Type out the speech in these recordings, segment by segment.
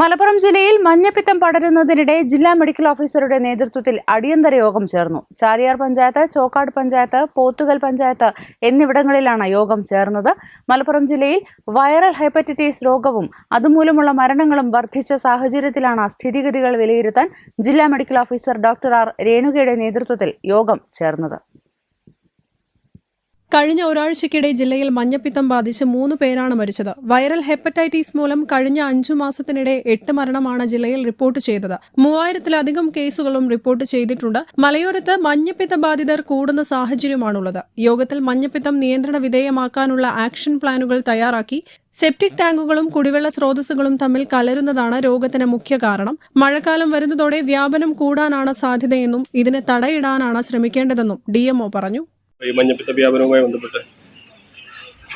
Malappuram ജില്ലയിൽ മഞ്ഞപ്പിത്തം പടരുന്നതിനിടെ ജില്ലാ മെഡിക്കൽ ഓഫീസറുടെ നേതൃത്വത്തിൽ അടിയന്തര യോഗം ചേർന്നു. ചാലിയാർ പഞ്ചായത്ത് ചോക്കാട് പഞ്ചായത്ത് പോത്തുകൽ പഞ്ചായത്ത് എന്നിവിടങ്ങളിലാണ് യോഗം ചേർന്നത്. മലപ്പുറം ജില്ലയിൽ വൈറൽ ഹെപ്പറ്റൈറ്റിസ് രോഗവും അതുമൂലമുള്ള മരണങ്ങളും വർദ്ധിച്ച സാഹചര്യത്തിലാണ് സ്ഥിതിഗതികൾ വിലയിരുത്താൻ ജില്ലാ മെഡിക്കൽ ഓഫീസർ ഡോക്ടർ ആർ രേണുകയുടെ നേതൃത്വത്തിൽ യോഗം ചേർന്നത്. കഴിഞ്ഞ ഒരാഴ്ചക്കിടെ ജില്ലയിൽ മഞ്ഞപ്പിത്തം ബാധിച്ച് മൂന്ന് പേരാണ് മരിച്ചത്. വൈറൽ ഹെപ്പറ്റൈറ്റിസ് മൂലം കഴിഞ്ഞ അഞ്ചു മാസത്തിനിടെ എട്ട് മരണമാണ് ജില്ലയിൽ റിപ്പോർട്ട് ചെയ്തത്. മൂവായിരത്തിലധികം കേസുകളും റിപ്പോർട്ട് ചെയ്തിട്ടുണ്ട്. മലയോരത്ത് മഞ്ഞപ്പിത്ത ബാധിതർ കൂടുന്ന സാഹചര്യമാണുള്ളത്. യോഗത്തിൽ മഞ്ഞപ്പിത്തം നിയന്ത്രണ വിധേയമാക്കാനുള്ള ആക്ഷൻ പ്ലാനുകൾ തയ്യാറാക്കി സെപ്റ്റിക് ടാങ്കുകളും കുടിവെള്ള സ്രോതസ്സുകളും തമ്മിൽ കലരുന്നതാണ് രോഗത്തിന് മുഖ്യ കാരണം. മഴക്കാലം വരുന്നതോടെ വ്യാപനം കൂടാനാണ് സാധ്യതയെന്നും ഇതിന് തടയിടാനാണ് ശ്രമിക്കേണ്ടതെന്നും ഡിഎംഒ പറഞ്ഞു. ഈ മഞ്ഞപ്പിത്ത വ്യാപനവുമായി ബന്ധപ്പെട്ട്?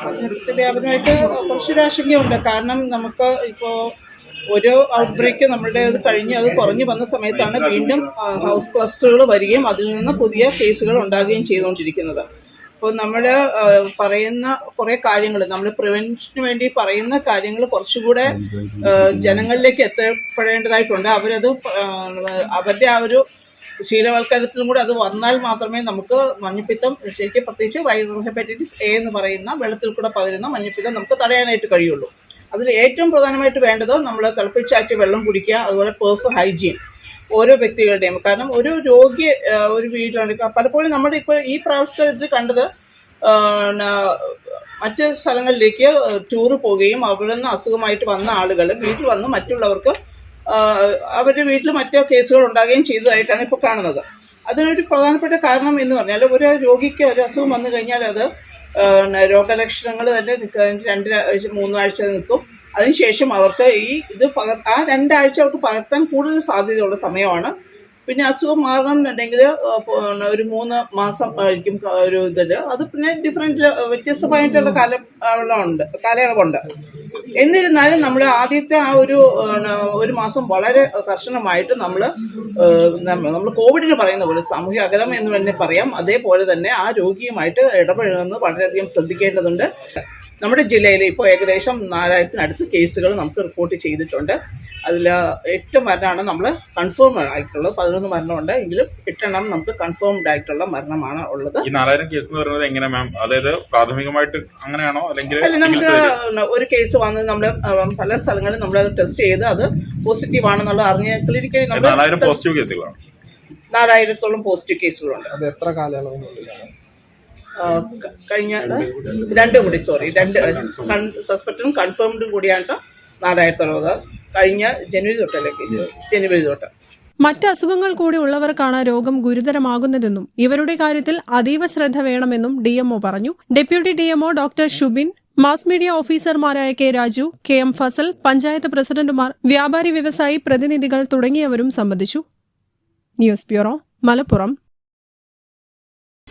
മഞ്ഞപ്പിത്ത വ്യാപനമായിട്ട് കുറച്ചൊരു ആശങ്കയുണ്ട്. കാരണം നമുക്ക് ഇപ്പോൾ ഒരു ഔട്ട് ബ്രേക്ക് നമ്മളുടെ അത് കഴിഞ്ഞ് അത് കുറഞ്ഞു വന്ന സമയത്താണ് വീണ്ടും ഹൗസ് ക്ലസ്റ്ററുകൾ വരികയും അതിൽ നിന്ന് പുതിയ കേസുകൾ ഉണ്ടാകുകയും ചെയ്തുകൊണ്ടിരിക്കുന്നത്. അപ്പോൾ നമ്മൾ പറയുന്ന കുറേ കാര്യങ്ങൾ നമ്മൾ പ്രിവെൻഷന് വേണ്ടി പറയുന്ന കാര്യങ്ങൾ കുറച്ചുകൂടെ ജനങ്ങളിലേക്ക് എത്തപ്പെടേണ്ടതായിട്ടുണ്ട്. അവരത് അവരുടെ ആ ഒരു ശീലവൽക്കരണത്തിലും കൂടി അത് വന്നാൽ മാത്രമേ നമുക്ക് മഞ്ഞപ്പിത്തം ശരിക്കും പ്രത്യേകിച്ച് വൈറൽ ഹെപ്പറ്റൈറ്റിസ് എ എന്ന് പറയുന്ന വെള്ളത്തിൽ കൂടെ പകരുന്ന മഞ്ഞപ്പിത്തം നമുക്ക് തടയാനായിട്ട് കഴിയുള്ളൂ. അതിൽ ഏറ്റവും പ്രധാനമായിട്ട് വേണ്ടത് നമ്മൾ തിളപ്പിച്ചാറ്റി വെള്ളം കുടിക്കുക അതുപോലെ പേഴ്സണൽ ഹൈജീൻ ഓരോ വ്യക്തികളുടെയും. കാരണം ഒരു രോഗി ഒരു വീട്ടിലാണ് പലപ്പോഴും നമ്മുടെ ഇപ്പോൾ ഈ പ്രാവശ്യത്തെ ഇത് കണ്ടത് മറ്റ് സ്ഥലങ്ങളിലേക്ക് ടൂറ് പോവുകയും അവിടെ നിന്ന് അസുഖമായിട്ട് വന്ന ആളുകൾ വീട്ടിൽ വന്ന് മറ്റുള്ളവർക്ക് അവരുടെ വീട്ടിൽ മറ്റോ കേസുകൾ ഉണ്ടാകുകയും ചെയ്തതായിട്ടാണ് ഇപ്പോൾ കാണുന്നത്. അതിനൊരു പ്രധാനപ്പെട്ട കാരണം എന്ന് പറഞ്ഞാൽ ഒരു രോഗിക്ക് ഒരു അസുഖം വന്നു കഴിഞ്ഞാൽ അത് രോഗലക്ഷണങ്ങൾ തന്നെ രണ്ട് ആഴ്ച മൂന്നാഴ്ച നിൽക്കും. അതിനുശേഷം അവർക്ക് ഈ ഇത് പകർ ആ രണ്ടാഴ്ച അവർക്ക് പകർത്താൻ കൂടുതൽ സാധ്യതയുള്ള സമയമാണ്. പിന്നെ അസുഖം മാറണം എന്നുണ്ടെങ്കിൽ ഒരു മൂന്ന് മാസം ആയിരിക്കും ഒരു ഇതിൽ അത് പിന്നെ ഡിഫറെന്റ് വ്യത്യസ്തമായിട്ടുള്ള കാലയളവുണ്ട് കാലയളവുണ്ട് എന്നിരുന്നാലും നമ്മൾ ആദ്യത്തെ ആ ഒരു ഒരു മാസം വളരെ കർശനമായിട്ട് നമ്മൾ നമ്മൾ കോവിഡിന് പറയുന്ന പോലെ സാമൂഹ്യ അകലം എന്ന് തന്നെ പറയാം. അതേപോലെ തന്നെ ആ രോഗിയുമായിട്ട് ഇടപഴകുന്നത് വളരെയധികം ശ്രദ്ധിക്കേണ്ടതുണ്ട്. നമ്മുടെ ജില്ലയിൽ ഇപ്പോൾ ഏകദേശം നാലായിരത്തിനടുത്ത് കേസുകൾ നമുക്ക് റിപ്പോർട്ട് ചെയ്തിട്ടുണ്ട്. അതിൽ എട്ട് മരണമാണ് നമ്മൾ കൺഫേം ആയിട്ടുള്ളത്. പതിനൊന്ന് മരണമുണ്ട്. എങ്കിലും എട്ടെണ്ണം നമുക്ക് കൺഫേംഡ് ആയിട്ടുള്ള മരണമാണ് ഉള്ളത്. ഈ നാലായിരം കേസ് എന്ന് പറയുന്നത് എങ്ങനെ മാം അതായത് പ്രാഥമികമായിട്ട് അങ്ങനെയാണോ? അല്ലെങ്കിൽ അല്ല നമുക്ക് ഒരു കേസ് വന്ന് നമ്മൾ പല സ്ഥലങ്ങളിൽ നമ്മൾ ടെസ്റ്റ് ചെയ്ത് അത് പോസിറ്റീവ് ആണെന്നുള്ളത് അറിഞ്ഞ് ക്ലിനിക്കലി നമ്മൾ നാലായിരം പോസിറ്റീവ് കേസുകളാണ്. നാലായിരത്തോളം പോസിറ്റീവ് കേസുകളുണ്ട്. അത് എത്ര കാലയളവിനുള്ളിലാണ്? കഴിഞ്ഞ രണ്ടും കൂടി സോറി രണ്ട് സസ്പെക്ടും കൺഫേംഡും കൂടിയാണ് നാലായിരത്തോളം കഴിഞ്ഞ ജനുവരി തൊട്ടല്ലേ കേസ് ജനുവരി തൊട്ട്. മറ്റ് അസുഖങ്ങൾ കൂടി ഉള്ളവർക്കാണ് രോഗം ഗുരുതരമാകുന്നതെന്നും ഇവരുടെ കാര്യത്തിൽ അതീവ ശ്രദ്ധ വേണമെന്നും ഡിഎംഒ പറഞ്ഞു. Deputy DMO doctor Shubin mass media ഓഫീസർമാരായ K Raju K M Fasal panchayat പ്രസിഡന്റുമാർ വ്യാപാരി വ്യവസായി പ്രതിനിധികൾ തുടങ്ങിയവരും സംബന്ധിച്ചു. News bureau Malappuram.